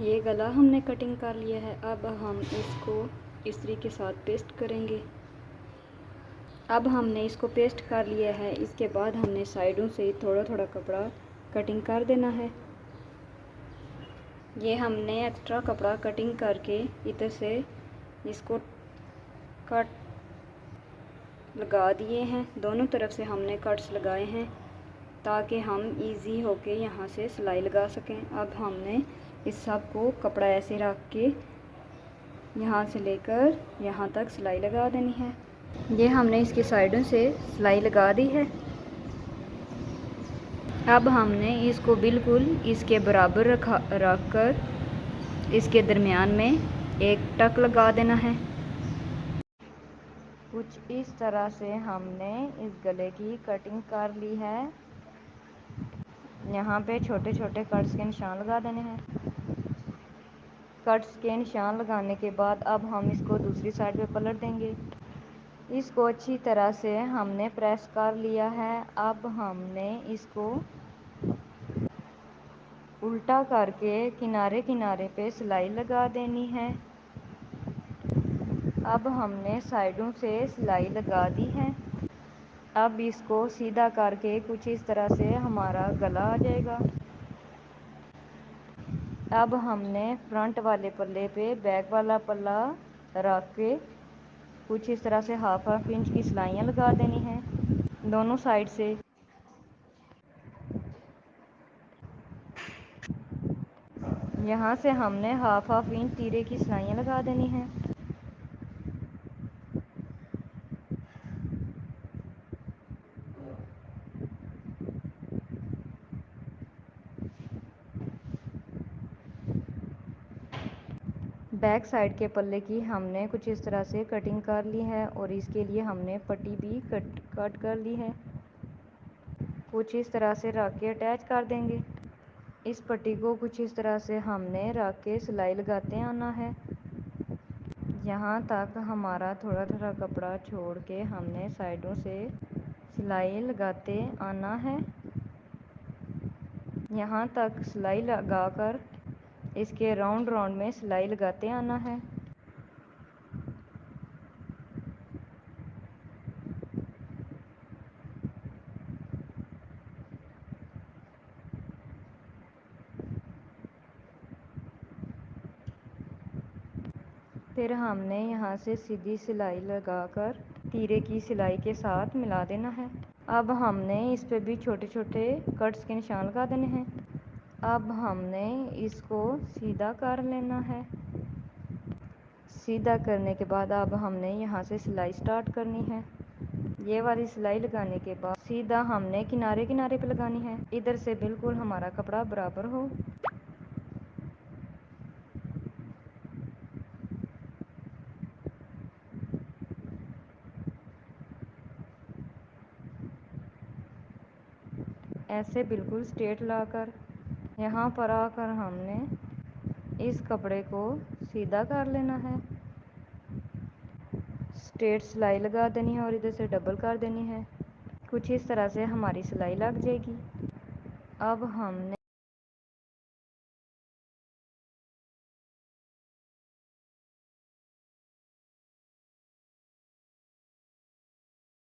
ये गला हमने कटिंग कर लिया है, अब हम इसको इस्त्री के साथ पेस्ट करेंगे। अब हमने इसको पेस्ट कर लिया है, इसके बाद हमने साइडों से थोड़ा थोड़ा कपड़ा कटिंग कर देना है। ये हमने एक्स्ट्रा कपड़ा कटिंग करके इधर से इसको कट लगा दिए हैं। दोनों तरफ़ से हमने कट्स लगाए हैं, ताकि हम इजी होके यहाँ से सिलाई लगा सकें। अब हमने इस सबको कपड़ा ऐसे रख के यहाँ से लेकर यहाँ तक सिलाई लगा देनी है। ये हमने इसकी साइडों से सिलाई लगा दी है। अब हमने इसको बिल्कुल इसके बराबर रखा रख कर इसके दरमियान में एक टक लगा देना है। कुछ इस तरह से हमने इस गले की कटिंग कर ली है। यहाँ पे छोटे छोटे कट्स के निशान लगा देने हैं। कट्स के निशान लगाने के बाद अब हम इसको दूसरी साइड पे पलट देंगे। इसको अच्छी तरह से हमने प्रेस कर लिया है। अब हमने इसको उल्टा करके किनारे किनारे पे सिलाई लगा देनी है। अब हमने साइडों से सिलाई लगा दी है। अब इसको सीधा करके कुछ इस तरह से हमारा गला आ जाएगा। अब हमने फ्रंट वाले पल्ले पे बैक वाला पल्ला रख के कुछ इस तरह से हाफ़ हाफ़ इंच की सिलाइयाँ लगा देनी हैं दोनों साइड से। यहाँ से हमने हाफ़ हाफ़ इंच तीरे की सिलाइयाँ लगा देनी हैं। बैक साइड के पल्ले की हमने कुछ इस तरह से कटिंग कर ली है और इसके लिए हमने पट्टी भी कट कट कर ली है। कुछ इस तरह से रख के अटैच कर देंगे। इस पट्टी को कुछ इस तरह से हमने रख के सिलाई लगाते आना है। यहाँ तक हमारा थोड़ा थोड़ा कपड़ा छोड़ के हमने साइडों से सिलाई लगाते आना है। यहाँ तक सिलाई लगाकर इसके राउंड राउंड में सिलाई लगाते आना है। फिर हमने यहाँ से सीधी सिलाई लगाकर तीरे की सिलाई के साथ मिला देना है। अब हमने इस पे भी छोटे छोटे कट्स के निशान लगा देने हैं। अब हमने इसको सीधा कर लेना है। सीधा करने के बाद अब हमने यहाँ से सिलाई स्टार्ट करनी है। ये वाली सिलाई लगाने के बाद सीधा हमने किनारे किनारे पे लगानी है। इधर से बिल्कुल हमारा कपड़ा बराबर हो। ऐसे बिल्कुल स्ट्रेट लाकर। यहाँ पर आकर हमने इस कपड़े को सीधा कर लेना है। स्ट्रेट सिलाई लगा देनी है और इधर से डबल कर देनी है। कुछ इस तरह से हमारी सिलाई लग जाएगी। अब हमने